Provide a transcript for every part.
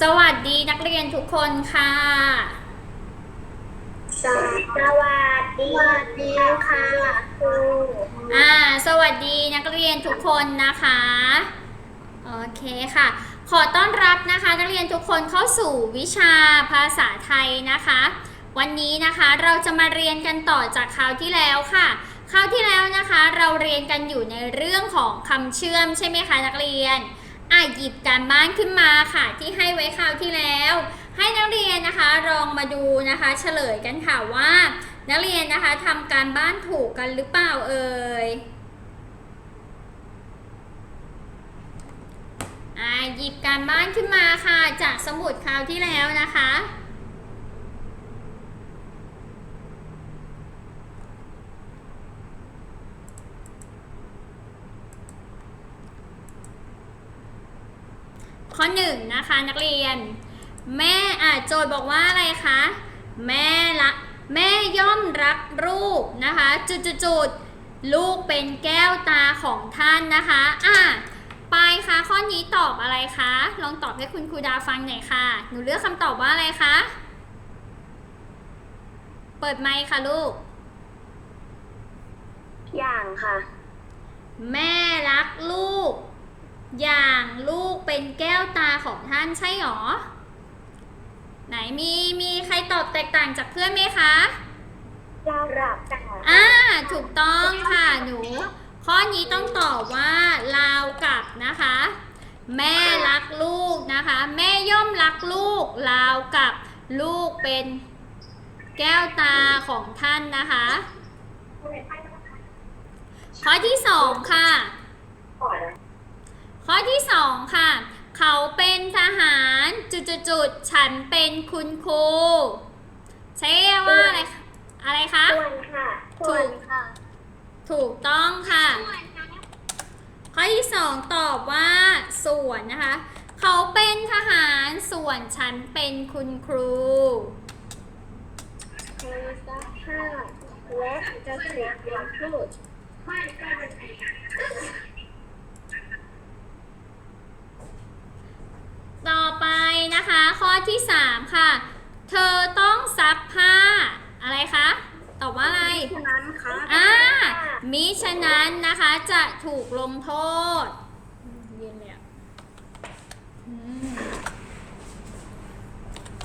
สวัสดีนักเรียนทุกคนค่ะ สวัสดีค่ะครูอ่า สวัสดีนักเรียนทุกคนนะคะ โอเคค่ะ ขอต้อนรับนะคะ นักเรียนทุกคนเข้าสู่วิชาภาษาไทยนะคะ วันนี้นะคะเราจะมาเรียนกันต่อจากคราวที่แล้วค่ะ คราวที่แล้วนะคะ เราเรียนกันอยู่ในเรื่องของคำเชื่อมใช่ไหมคะนักเรียน อะหยิบการบ้านขึ้นมาค่ะ ที่ให้ไว้คราวที่แล้ว ให้นักเรียนนะคะลองมาดูนะคะ เฉลยกันค่ะว่า นักเรียนนะคะทำการบ้านถูกกันหรือเปล่าเอ่ยอะหยิบการบ้านขึ้นมาค่ะ จากสมุดคราวที่แล้วนะคะ ข้อหนึ่งนะคะนักเรียน แม่อะโจทย์บอกว่าอะไรคะ แม่ละแม่ย่อมรักลูกนะคะ จุดจุดจุดๆลูกเป็นแก้วตาของท่านนะคะอะปายคะข้อนี้ตอบอะไรคะ ลองตอบให้คุณครูดาฟังหน่อยค่ะ หนูเลือกคำตอบว่าอะไรคะ เปิดไมค์ค่ะลูก อย่างค่ะ แม่รักลูก อย่างลูกเป็นแก้วตาของท่านใช่หรอ ไหนมีมีใครตอบแตกต่างจากเพื่อนไหมคะเรารับแต่อ่าถูกต้องค่ะหนู ข้อนี้ต้องตอบว่าลาวกับนะคะ แม่รักลูกนะคะ แม่ย่อมรักลูกลาวกับลูกเป็นแก้วตาของท่านนะคะ ข้อที่สองค่ะ ข้อที่สองค่ะ เขาเป็นทหารจุดๆๆฉันเป็นคุณครูใช้ว่าอะไรคะอะไรคะส่วนค่ะถูกค่ะ ถูกต้องค่ะ ข้อที่สองตอบว่าส่วนนะคะ เขาเป็นทหารส่วนฉันเป็นคุณครูเทซักผ้าและจะเสียงพูด ต่อไปนะคะ ข้อ ที่สามค่ะ เธอต้องซักผ้า อะไรคะ ตอบว่าอะไรฉะนั้นค่ะอ่า มิฉะนั้นนะคะจะถูกลงโทษ เย็นเลยอะอืม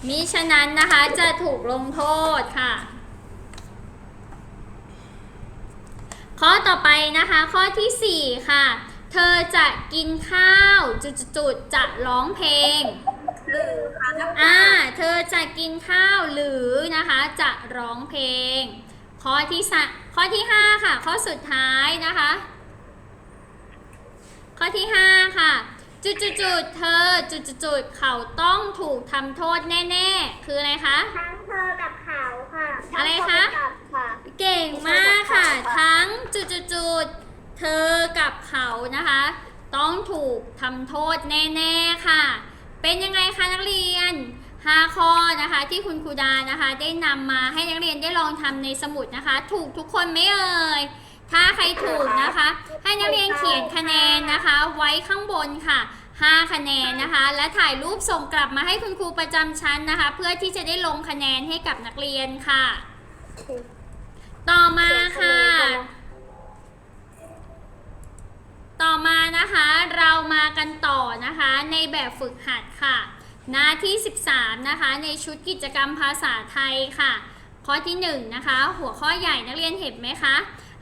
มิฉะนั้นนะคะจะถูกลงโทษค่ะ ข้อต่อไปนะคะ ข้อที่ 4 ค่ะ เธอจะกินข้าวจุดๆๆจะร้องเพลง หรือค่ะอ่า เธอจะกินข้าวหรือนะคะจะร้องเพลง ข้อที่สะข้อที่5ค่ะ ข้อสุดท้ายนะคะ ข้อที่5ค่ะ จุดจุดจุดๆๆเธอจุดจุดจุดๆๆเขาต้องถูกทำโทษแน่ๆ คืออะไรคะ ทั้งเธอกับเขาค่ะอะไรคะทั้งเธอกับค่ะ เก่งมากค่ะ ทั้งจุดจุดจุดๆเธอกับเขานะคะ ต้องถูกทำโทษแน่ๆค่ะ เป็นยังไงคะนักเรียน 5 ข้อนะคะที่คุณครูดานะคะได้นำมาให้นักเรียนได้ลองทำในสมุดนะคะ ถูกทุกคนไหมเอ่ย ถ้าใครถูกนะคะ ให้นักเรียนเขียนคะแนนนะคะ ไว้ข้างบนค่ะ 5 คะแนนนะคะ และถ่ายรูปส่งกลับมาให้คุณครูประจำชั้นนะคะ เพื่อที่จะได้ลงคะแนนให้กับนักเรียนค่ะ ต่อมาค่ะ ต่อมานะคะเรามากันต่อนะคะในแบบฝึกหัดค่ะหน้าที่ 13 นะคะ ในชุดกิจกรรมภาษาไทยค่ะ ข้อที่1นะคะหัวข้อใหญ่นักเรียนเห็นไหมคะ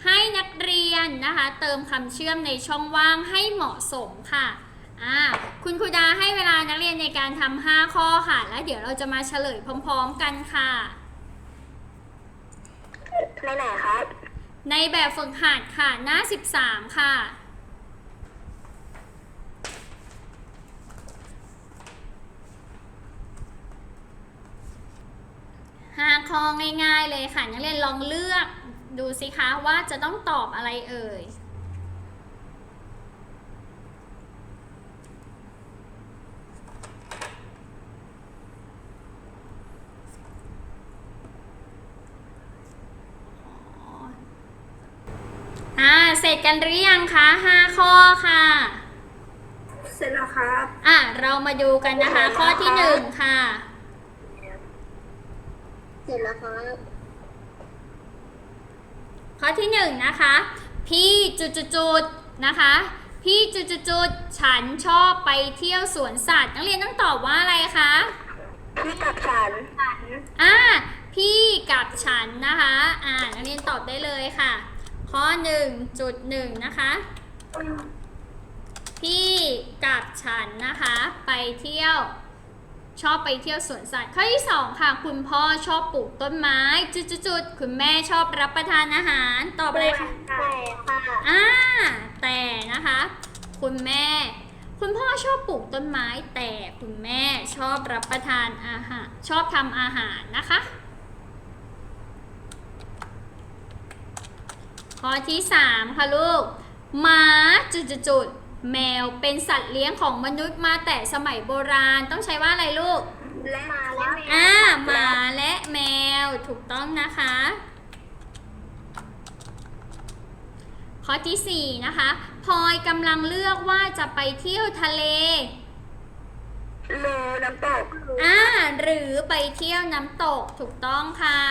ให้นักเรียนนะคะ เติมคำเชื่อมในช่องว่างให้เหมาะสมค่ะอ่าคุณครูดาให้เวลานักเรียนในการทำ5ข้อค่ะ แล้วเดี๋ยวเราจะมาเฉลยพร้อมๆกันค่ะ ในไหนครับ ในแบบฝึกหัดค่ะหน้า 13 ค่ะ ห้าข้อง่าย ๆ เลยค่ะ นักเรียนลองเลือกดูสิคะว่าจะต้องตอบอะไรเอ่ยอ่าเสร็จกันหรือยังคะห้าข้อค่ะ เสร็จแล้วครับ อะเรามาดูกันนะคะ ข้อที่หนึ่งค่ะ เสร็จแล้วครับข้อที่หนึ่งนะคะ พี่จุดๆๆนะคะ พี่จุดๆๆฉันชอบไปเที่ยวสวนสัตว์นักเรียนต้องตอบว่าอะไรคะพี่กับฉันอ่าพี่กับฉันนะคะ อ่านักเรียนตอบได้เลยค่ะ ข้อหนึ่งจุดหนึ่งนะคะ พี่กับฉันนะคะ ไปเที่ยว ชอบไปเที่ยวสวนสัตว์ข้อที่สองค่ะ คุณพ่อชอบปลูกต้นไม้ จุดๆๆคุณแม่ชอบรับประทานอาหารตอบอะไรคะแต่ค่ะอ่าแต่นะคะ คุณแม่ คุณพ่อชอบปลูกต้นไม้ แต่คุณแม่ชอบรับประทานอาหารชอบทำอาหารนะคะ ข้อที่สามค่ะลูกหมาจุดๆๆ แมวเป็นสัตว์เลี้ยงของมนุษย์มาแต่สมัยโบราณต้องใช้ว่าอะไรลูก และมาและแมวอ่าหมาและแมวถูกต้องนะคะ ข้อที่ 4 นะคะพลอยกำลังเลือกว่าจะไปเที่ยวทะเลเลน้ำตกอ่าหรือไปเที่ยวน้ำตกถูกต้องค่ะ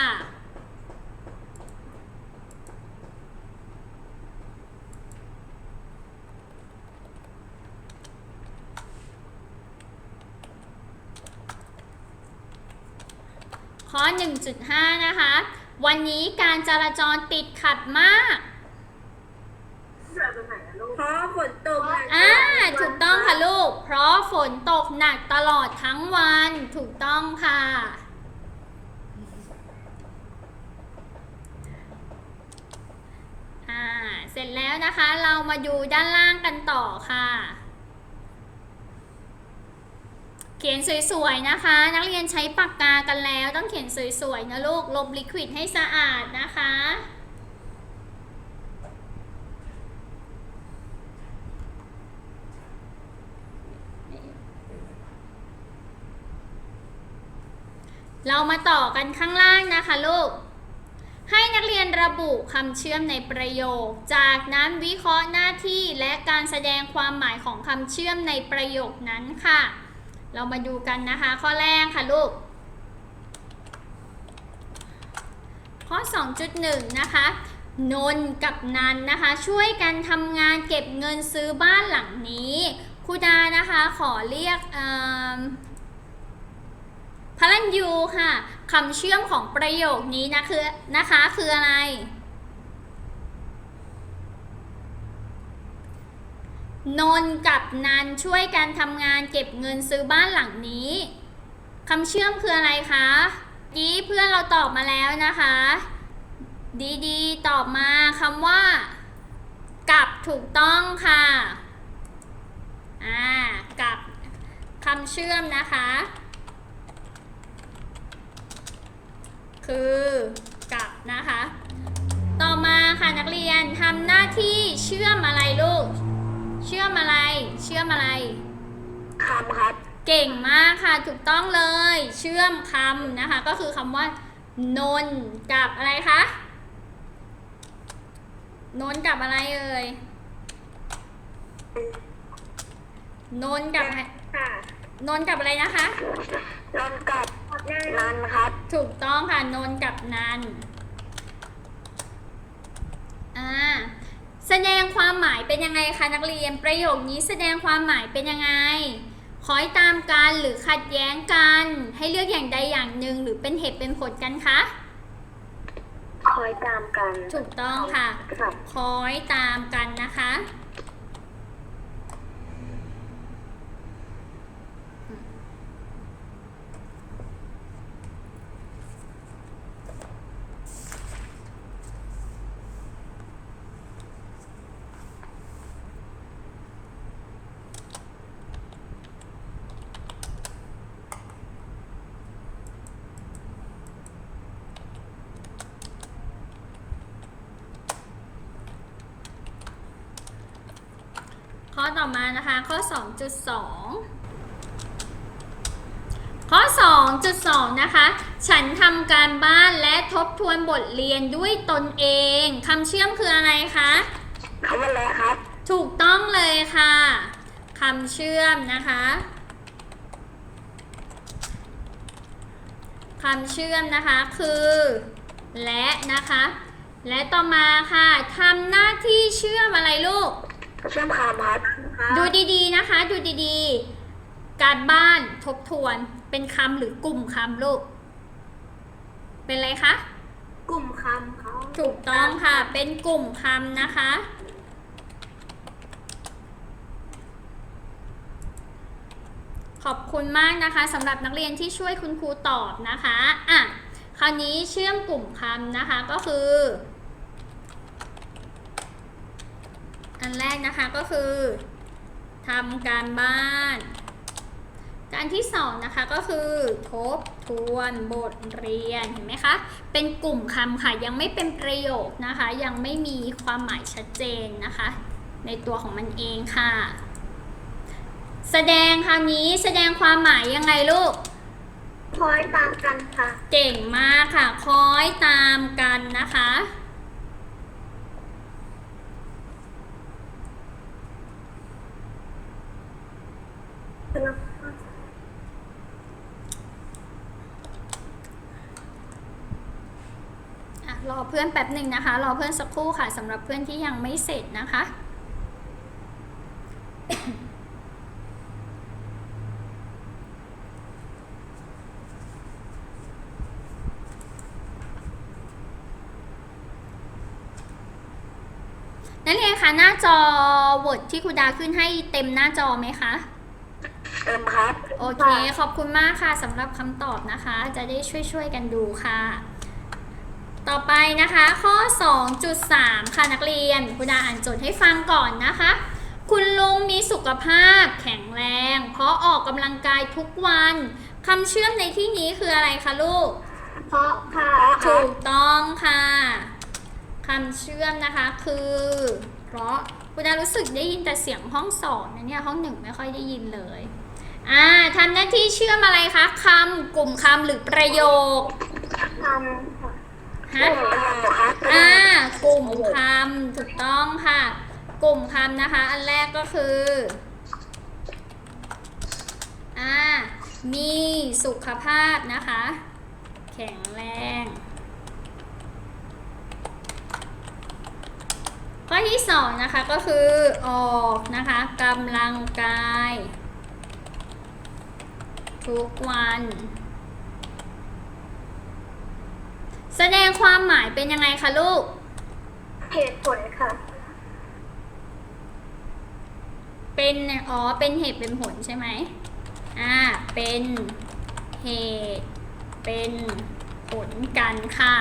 ข้อ 1.5 นะคะ วันนี้การจราจรติดขัดมาก เพราะฝนตกหนักอ่า ถูกต้องค่ะลูก เพราะฝนตกหนักตลอดทั้งวัน ถูกต้องค่ะ อ่า เสร็จแล้วนะคะ เรามาดูด้านล่างกันต่อค่ะ เขียนสวยๆนะคะ นักเรียนใช้ปากกากันแล้วต้องเขียนสวยๆนะลูกลบลิควิดให้สะอาดนะคะเรามาต่อกันข้างล่างนะคะลูก ให้นักเรียนระบุคำเชื่อมในประโยค จากนั้นวิเคราะห์หน้าที่และการแสดงความหมายของคำเชื่อมในประโยคนั้นค่ะ เรามาดูกันนะคะ ข้อแรกค่ะลูก ข้อ 2.1 นะคะนนกับนันนะคะ ช่วยกันทำงานเก็บเงินซื้อบ้านหลังนี้ครูดานะคะขอเรียกพลันยูค่ะคำเชื่อมของประโยคนี้นะคือนะคะคืออะไร นนกับนันช่วยกันทำงานเก็บเงินซื้อบ้านหลังนี้คำเชื่อมคืออะไรคะกี้เพื่อนเราตอบมาแล้วนะคะ ดีๆ ตอบมาคำว่า กับถูกต้องค่ะ อ่า กับคำเชื่อมนะคะ คือกับนะคะ ต่อมาค่ะนักเรียนทำหน้าที่เชื่อมอะไร อมอะไร เชื่อมอะไร คำครับ เก่งมากค่ะถูกต้องเลย เชื่อมคำนะคะ ก็คือคำว่านนกับอะไรคะนนกับอะไรเอ่ยนนกับอะไรค่ะนนกับอะไรนะคะนนกับนันครับ ถูกต้องค่ะนนกับนันอ่า แสดงความหมายเป็นยังไงคะนักเรียน ประโยคนี้แสดงความหมายเป็นยังไงคอยตามกันหรือขัดแย้งกัน ให้เลือกอย่างใดอย่างหนึ่งหรือเป็นเหตุเป็นผลกันคะคอยตามกัน ถูกต้องค่ะครับคอยตามกันนะคะ ต่อมานะคะ ข้อ 2.2 ข้อ 2.2 นะคะ ฉันทำการบ้านและทบทวนบทเรียนด้วยตนเองคำเชื่อมคืออะไรคะคำว่าอะไรครับ ถูกต้องเลยค่ะคำเชื่อมนะคะคำเชื่อมนะคะคือและนะคะ และต่อมาค่ะทำหน้าที่เชื่อมอะไรลูก เชื่อมคำครับ ดูดีๆนะคะ ดูดีๆ การบ้านทบทวนเป็นคำหรือกลุ่มคำลูก เป็นอะไรคะ กลุ่มคำเขาถูกต้องค่ะ เป็นกลุ่มคำนะคะ ขอบคุณมากนะคะสำหรับนักเรียนที่ช่วยคุณครูตอบนะคะอะคราวนี้เชื่อมกลุ่มคำนะคะก็คือ อันแรกนะคะก็คือ ทำการบ้าน การที่สองนะคะก็คือทบทวนบทเรียนเห็นไหมคะ เป็นกลุ่มคำค่ะยังไม่เป็นประโยคนะคะ ยังไม่มีความหมายชัดเจนนะคะ ในตัวของมันเองค่ะ แสดงคราวนี้แสดงความหมายยังไงลูกคอยตามกันค่ะ เก่งมากค่ะ คอยตามกันนะคะ อะรอ เพื่อนแป๊บหนึ่งนะคะ รอเพื่อนสักครู่ค่ะสำหรับเพื่อนที่ยังไม่เสร็จนะคะนักเรียนคะหน้าจอ Word ที่ครูดาขึ้นให้เต็มหน้าจอไหมคะเติมครับ โอเค ขอบคุณมากค่ะสำหรับคำตอบนะคะ จะได้ช่วยๆกันดูค่ะ ต่อไปนะคะ ข้อ 2.3 ค่ะนักเรียนครูดาอ่านโจทย์ให้ฟังก่อนนะคะ คุณลุงมีสุขภาพแข็งแรง เพราะออกกำลังกายทุกวันคำเชื่อมในที่นี้คืออะไรคะลูก เพราะค่ะถูกต้องค่ะคำเชื่อมนะคะคือ เพราะคุณดารู้สึกได้ยินแต่เสียงห้องสองนะเนี่ยห้องหนึ่งไม่ค่อยได้ยินเลยอ่าทำหน้าที่เชื่อมอะไรคะคำกลุ่มคำหรือประโยคทำค่ะ ฮะอ่ากลุ่มคำถูกต้องค่ะ กลุ่มคำนะคะ อันแรกก็คืออ่ามีสุขภาพนะคะ แข็งแรง ข้อที่สองนะคะก็คือออกนะคะกำลังกาย ทุกวัน แสดงความหมายเป็นยังไงคะลูก เหตุผลค่ะ เป็นอ๋อเป็นเหตุเป็นผลใช่ไหมอ่าเป็นเหตุเป็นผลกันค่ะ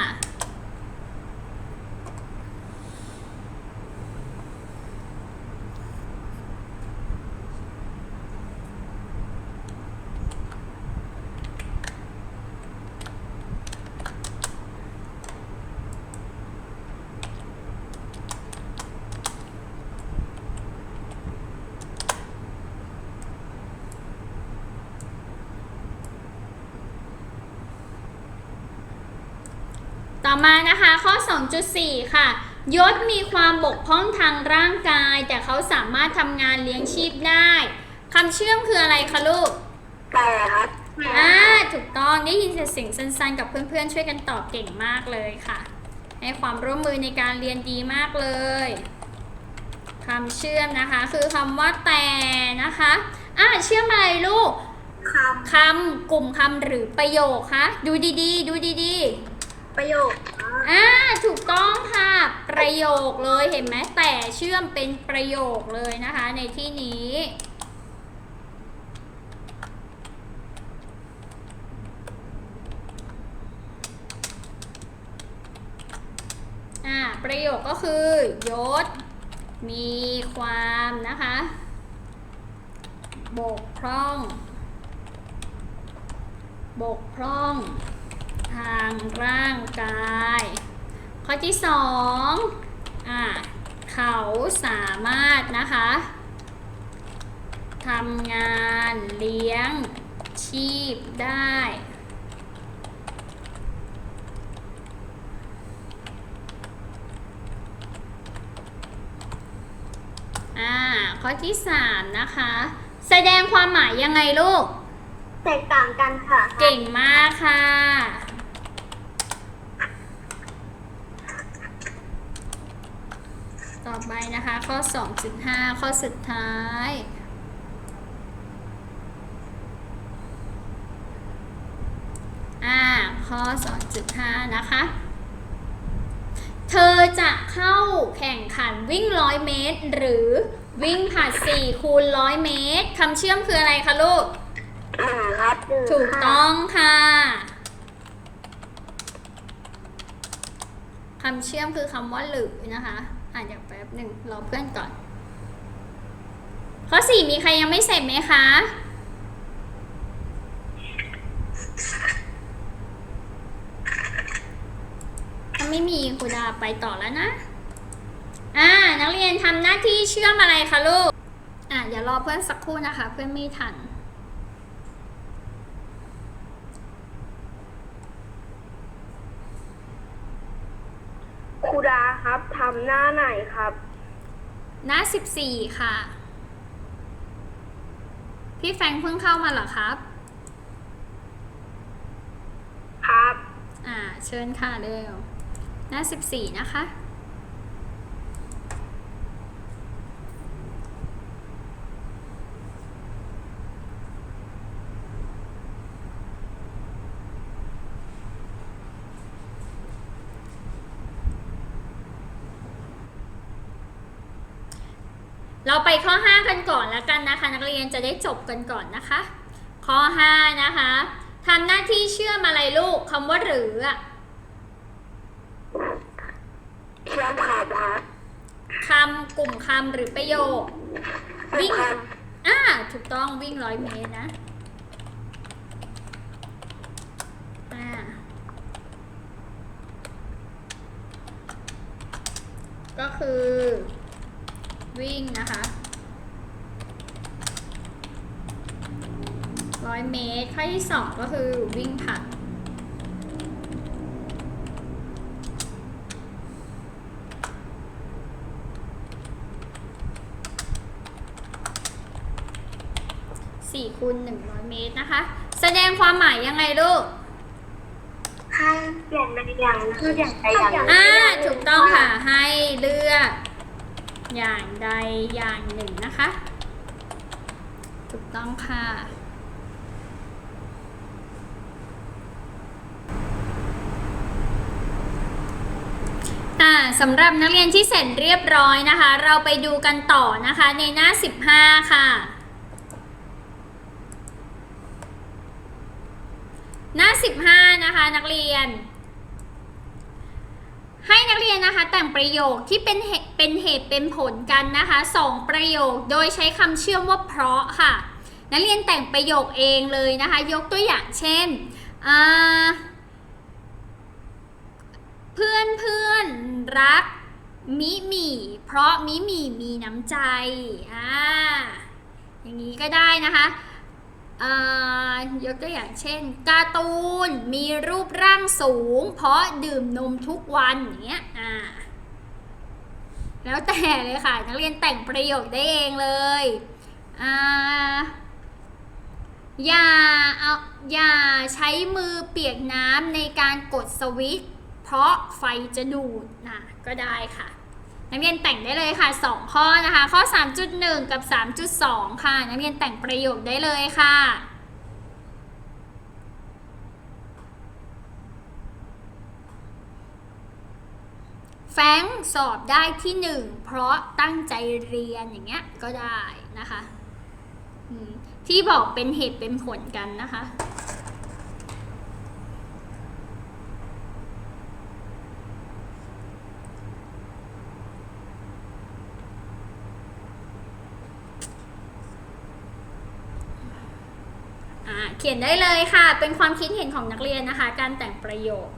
มานะคะข้อ 2.4 ค่ะ ยศมีความบกพร่องทางร่างกาย แต่เขาสามารถทำงานเลี้ยงชีพได้คำเชื่อมคืออะไรคะลูกแต่ครับอ่าถูกต้องได้ยินแต่เสียงสั้นๆ กับเพื่อนๆ ช่วยกันตอบเก่งมากเลยค่ะ ให้ความร่วมมือในการเรียนดีมากเลยคำเชื่อมนะคะ คือคำว่าแต่นะคะอ่าเชื่อมอะไรลูกคคำกลุ่มคำหรือประโยคคะดูดีๆ ดูดีๆำประโยค อ่าถูกต้องค่ะ ประโยคเลยเห็นไหมแต่เชื่อมเป็นประโยคเลยนะคะในที่นี้ประโยคก็คือยศ มีความนะคะ บกพร่อง บกพร่อง ทางร่างกาย ข้อที่สองอ่าเขาสามารถนะคะทำงานเลี้ยงชีพได้ อ่า ข้อที่สามนะคะ แสดงความหมายยังไงลูก แตกต่างกันค่ะ เก่งมากค่ะ ต่อไป นะคะ ข้อ 2.5 ข้อสุดท้าย อ่า ข้อ 2.5 นะคะ เธอจะเข้าแข่งขันวิ่ง 100 เมตร หรือวิ่งผาด4คูณ 100 เมตร คำเชื่อมคืออะไรคะลูกหนึ่งครับหนึ่งถูกค่ะต้องค่ะคำเชื่อมคือคำว่าหรือนะคะ อ่านอย่างแป๊บหนึ่งรอเพื่อนก่อน ข้อสี่มีใครยังไม่เสร็จไหมคะ ถ้าไม่มีครูดาไปต่อแล้วนะ อ่า นักเรียนทำหน้าที่เชื่อมอะไรคะลูก อ่าเดี๋ยวรอเพื่อนสักครู่นะคะ เพื่อนไม่ทัน ครูดา ครับทำหน้าไหนครับ หน้า14ค่ะ พี่แฟรงค์เพิ่งเข้ามาเหรอครับ ครับ อ่า เชิญค่ะเร็ว หน้า14นะคะ เราไปข้อ 5 กันก่อนแล้วกันนะคะ นักเรียนจะได้จบกันก่อนนะคะ ข้อ 5 นะคะทำหน้าที่เชื่อมอะไรลูกคำว่าหรืออะเชื่อมขาครับคำกลุ่มคำหรือประโยค วิ่งอ่าถูกต้องวิ่งร้อยเมตรนะอ่าก็คือ วิ่งนะคะร้อยเมตรข้อที่สองก็คือวิ่งผลัดสี่คูณหนึ่งร้อยเมตรนะคะ แสดงความหมายยังไงลูกให้อย่างใดอย่างคืออย่างใดอย่างหนึ่งอ่าถูกต้องค่ะให้เลือก อย่างใดอย่างหนึ่งนะคะ ถูกต้องค่ะอ่าสำหรับนักเรียนที่เสร็จเรียบร้อยนะคะ เราไปดูกันต่อนะคะในหน้า 15 ค่ะหน้า 15 นะคะ นักเรียน ให้นักเรียนนะคะแต่งประโยคที่เป็นเหตุเป็นเหตุเป็นผลกันนะคะสองประโยคโดยใช้คำเชื่อมว่าเพราะค่ะ นักเรียนแต่งประโยคเองเลยนะคะ ยกตัวอย่างเช่นเพื่อนเพื่อนรักมิมี่เพราะมิมี่มีน้ำใจอ่าอย่างนี้ก็ได้นะคะ ยกตัวอย่างเช่น การ์ตูนมีรูปร่างสูง เพราะดื่มนมทุกวันอย่างเงี้ยอ่าแล้วแต่เลยค่ะ นักเรียนแต่งประโยคได้เองเลยอ่าอย่าเอาอย่าใช้มือเปียกน้ำในการกดสวิตช์เพราะไฟจะดูดนะก็ได้ค่ะ นักเรียนแต่งได้เลยค่ะ 2 ข้อนะคะ ข้อ 3.1 กับ 3.2 ค่ะ นักเรียนแต่งประโยคได้เลยค่ะแฟงสอบได้ที่ 1 เพราะตั้งใจเรียนอย่างเงี้ยก็ได้นะคะที่บอกเป็นเหตุเป็นผลกันนะคะ ขียนได้เลยค่ะ เป็นความคิดเห็นของนักเรียนนะคะ การแต่งประโยค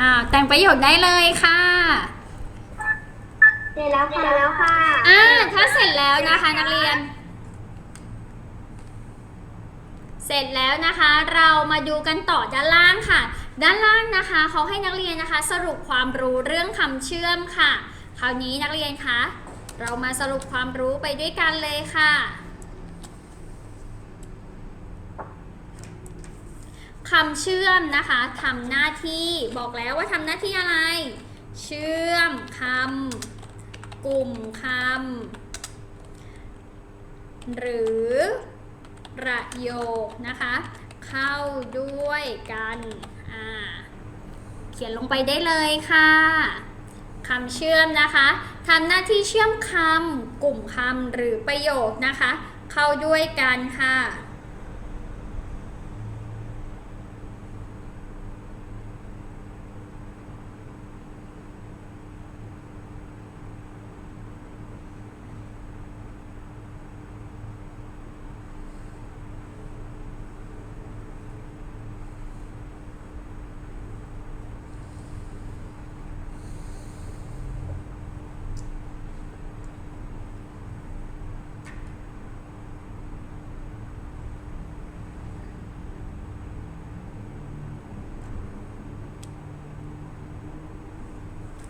อ่า แต่งประโยคได้เลยค่ะ เสร็จแล้วค่ะเสร็จแล้วค่ะ อ่า ถ้าเสร็จแล้วนะคะนักเรียน เสร็จแล้วนะคะ เรามาดูกันต่อด้านล่างค่ะด้านล่างนะคะเขาให้นักเรียนนะคะ สรุปความรู้เรื่องคำเชื่อมค่ะค ราวนี้นักเรียนคะ เรามาสรุปความรู้ไปด้วยกันเลยค่ะ คำเชื่อมนะคะทำหน้าที่บอกแล้วว่าทำหน้าที่อะไร เชื่อมคำกลุ่มคำหรือประโยคนะคะ เข้าด้วยกัน เขียนลงไปได้เลยค่ะ คำเชื่อมนะคะทำหน้าที่เชื่อมคำกลุ่มคำหรือประโยคนะคะ เข้าด้วยกันค่ะ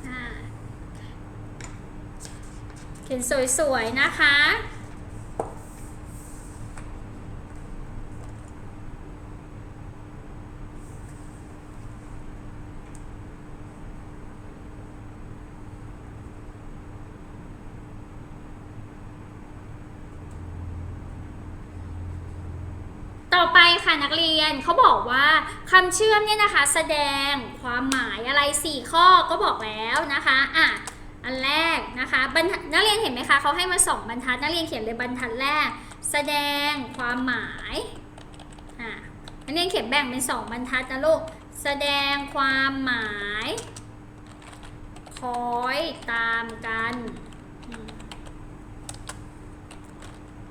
อ่า เขียนสวยๆ นะคะ ต่อไปค่ะนักเรียนเขาบอกว่าคำเชื่อมเนี่ยนะคะ แสดงความหมายอะไร 4 ข้อก็บอกแล้วนะคะ อะ อันแรกนะคะบรรทัดนักเรียนเห็นไหมคะเขาให้มาสองบรรทัดนักเรียนเขียนเลยบรรทัดแรก แสดงความหมายอะนักเรียนเขียนแบ่งเป็นสองบรรทัดนะลูกแสดงความหมายคอยตามกัน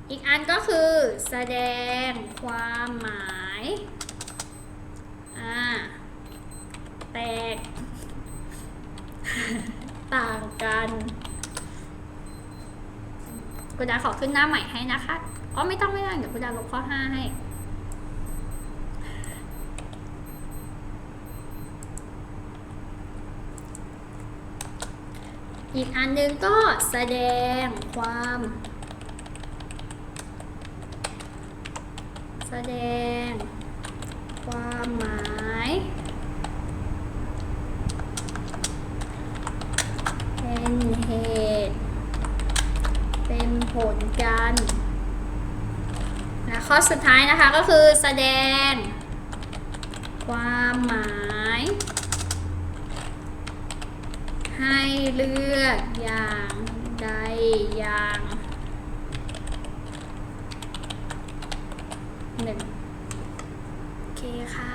อีกอันก็คือแสดงความหมายอ่าแตก ต่างกันกุดาขอขึ้นหน้าใหม่ให้นะคะอ๋อไม่ต้องไม่ต้องเดี๋ยวกุดาลบข้อ5ให้อีกอันหนึงก็แสดงความ แสดงความหมาย เป็นเหตุ เป็นผลกันและข้อสุดท้ายนะคะก็คือแสดง ความหมาย ให้เลือกอย่างใดอย่าง หนึ่งโอเคค่ะ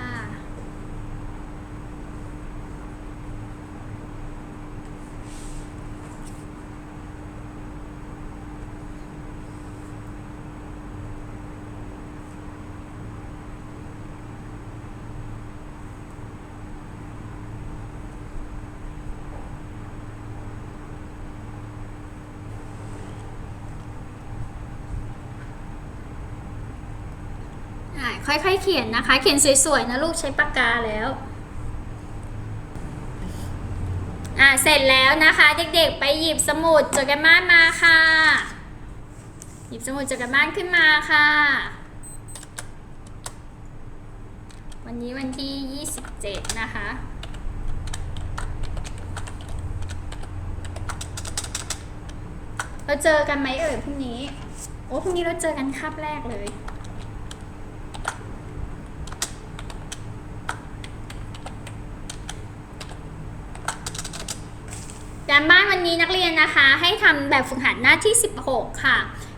อะ ค่อยๆเขียนนะคะ เขียนสวยๆนะลูกใช้ปากกาแล้ว อะเสร็จแล้วนะคะ เด็กๆ ไปหยิบสมุดจดกันบ้านมาค่ะ หยิบสมุดจดกันบ้านขึ้นมาค่ะ วันนี้วันที่ 27 นะคะเราเจอกันไหมเอ่ยพรุ่งนี้ โอ้พรุ่งนี้เราเจอกันคาบแรกเลย การบ้านวันนี้นักเรียนนะคะ ให้ทำแบบฝึกหัดหน้าที่ 16 ค่ะ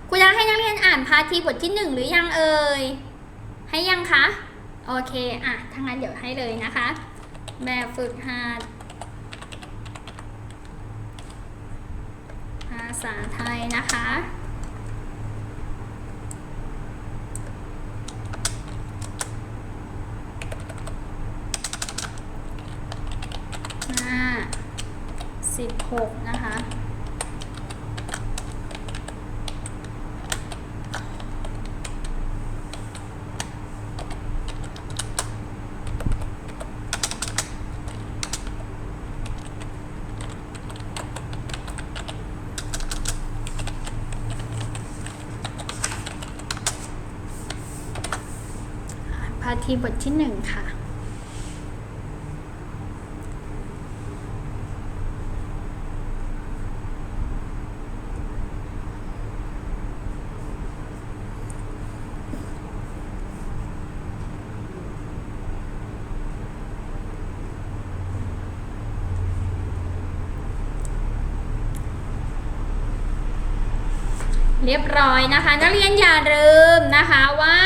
คุณอยากให้นักเรียนอ่านพาทีบทที่ 1 หรือยังเอ่ยให้ยังคะโอเคอะทางั้นเดี๋ยวให้เลยนะคะ แบบฝึกหัดภาษาไทยนะคะ 16 นะคะ พาทีบทที่ 1 ค่ะ ร้อยนะคะ นักเรียนอย่าลืมนะคะว่า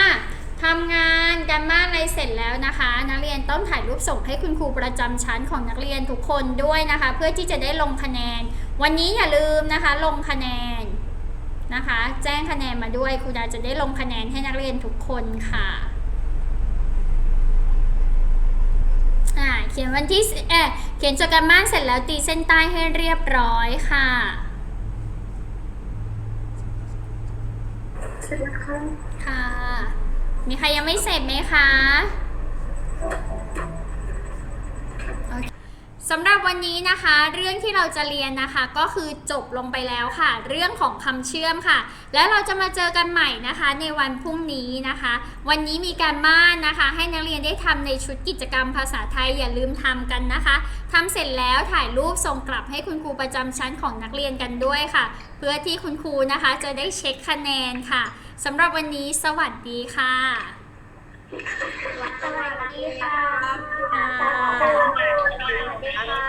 ทำงานการบ้านอะไรเสร็จแล้วนะคะ นักเรียนต้องถ่ายรูปส่งให้คุณครูประจำชั้นของนักเรียนทุกคนด้วยนะคะ เพื่อที่จะได้ลงคะแนน วันนี้อย่าลืมนะคะ ลงคะแนนนะคะ แจ้งคะแนนมาด้วยครูดาจะได้ลงคะแนนให้นักเรียนทุกคนค่ะอ่าเขียนวันที่เอเขียนจทย์การบ้านเสร็จแล้วตีเส้นใต้ให้เรียบร้อยค่ะ เสร็จแล้วค่ะค่ะ มีใครยังไม่เสร็จไหมคะ สำหรับวันนี้นะคะ เรื่องที่เราจะเรียนนะคะก็คือจบลงไปแล้วค่ะ เรื่องของคำเชื่อมค่ะ แล้วเราจะมาเจอกันใหม่นะคะ ในวันพรุ่งนี้นะคะ วันนี้มีการบ้านนะคะ ให้นักเรียนได้ทำในชุดกิจกรรมภาษาไทยอย่าลืมทำกันนะคะทำเสร็จแล้วถ่ายรูปส่งกลับให้คุณครูประจำชั้นของนักเรียนกันด้วยค่ะ เพื่อที่คุณครูนะคะจะได้เช็คคะแนนค่ะสำหรับวันนี้สวัสดีค่ะ สวัสดีค่ะ